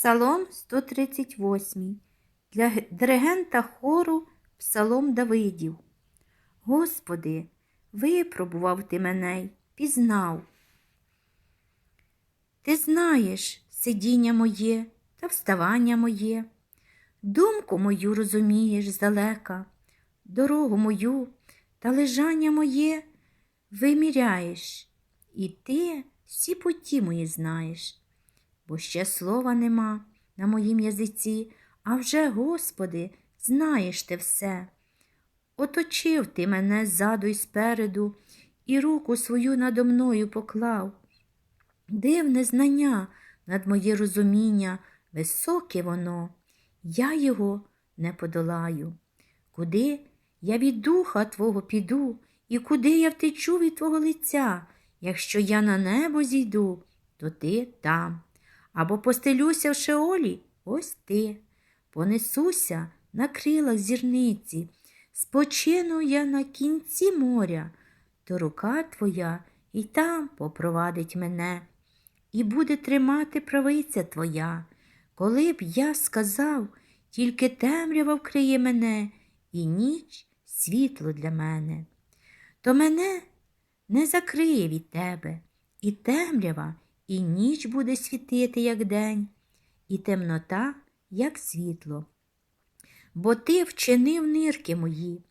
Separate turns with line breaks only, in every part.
Псалом 138. Для диригента хору Псалом Давидів. Господи, випробував ти мене, пізнав. Ти знаєш сидіння моє та вставання моє, думку мою розумієш здалека, дорогу мою та лежання моє виміряєш, і ти всі путі мої знаєш бо ще слова нема на моїм язиці, а вже, Господи, знаєш ти все. Оточив ти мене ззаду і спереду, і руку свою надо мною поклав. Дивне знання над моє розуміння, високе воно, я його не подолаю. Куди я від духа Твого піду, і куди я втечу від Твого лиця, якщо я на небо зійду, то ти там. Або постелюся в шеолі, ось ти. Понесуся на крилах зірниці, спочину я на кінці моря, то рука твоя і там попровадить мене, і буде тримати правиця твоя. Коли б я сказав, тільки темрява вкриє мене, і ніч світло для мене, то мене не закриє від тебе, і темрява, і ніч буде світити, як день, і темнота, як світло. Бо ти вчинив нирки мої,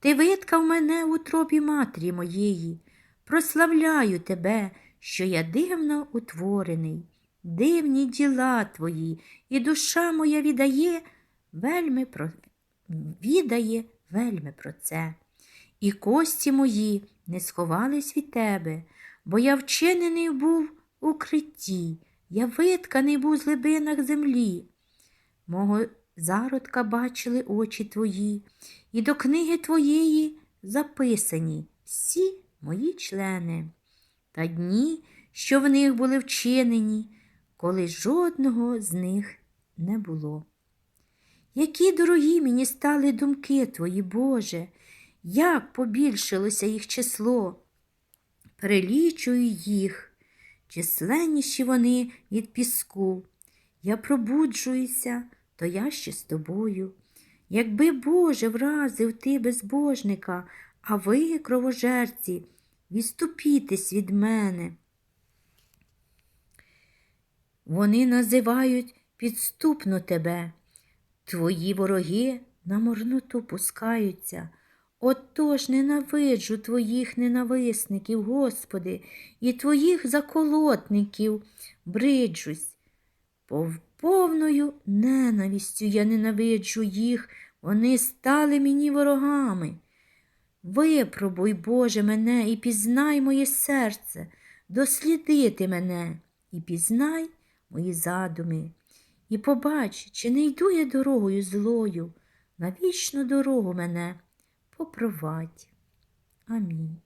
ти виткав мене у тробі матері моєї. Прославляю тебе, що я дивно утворений, дивні діла твої, і душа моя віддає вельми про... віддає вельми про це. І кості мої не сховались від тебе, бо я вчинений був у критті, я витканий був з глибинах землі. Мого зародка бачили очі твої, і до книги твоєї записані всі мої члени, та дні, що в них були вчинені, коли жодного з них не було. Які дорогі мені стали думки твої, Боже, як побільшилося їх число. Перелічую їх, численніші вони від піску. Я пробуджуюся, то я ще з тобою. Якби Боже вразив ти безбожника, а ви, кровожерці, відступітесь від мене. Вони називають підступно тебе. Твої вороги на морноту пускаються. Отож ненавиджу твоїх ненависників, Господи, і твоїх заколотників бриджусь. Пов- Повною ненавістю я ненавиджу їх, вони стали мені ворогами. Випробуй, Боже, мене і пізнай моє серце, дослідити мене і пізнай мої задуми. І побач, чи не йду я дорогою злою, на вічну дорогу мене попровадь. Амінь.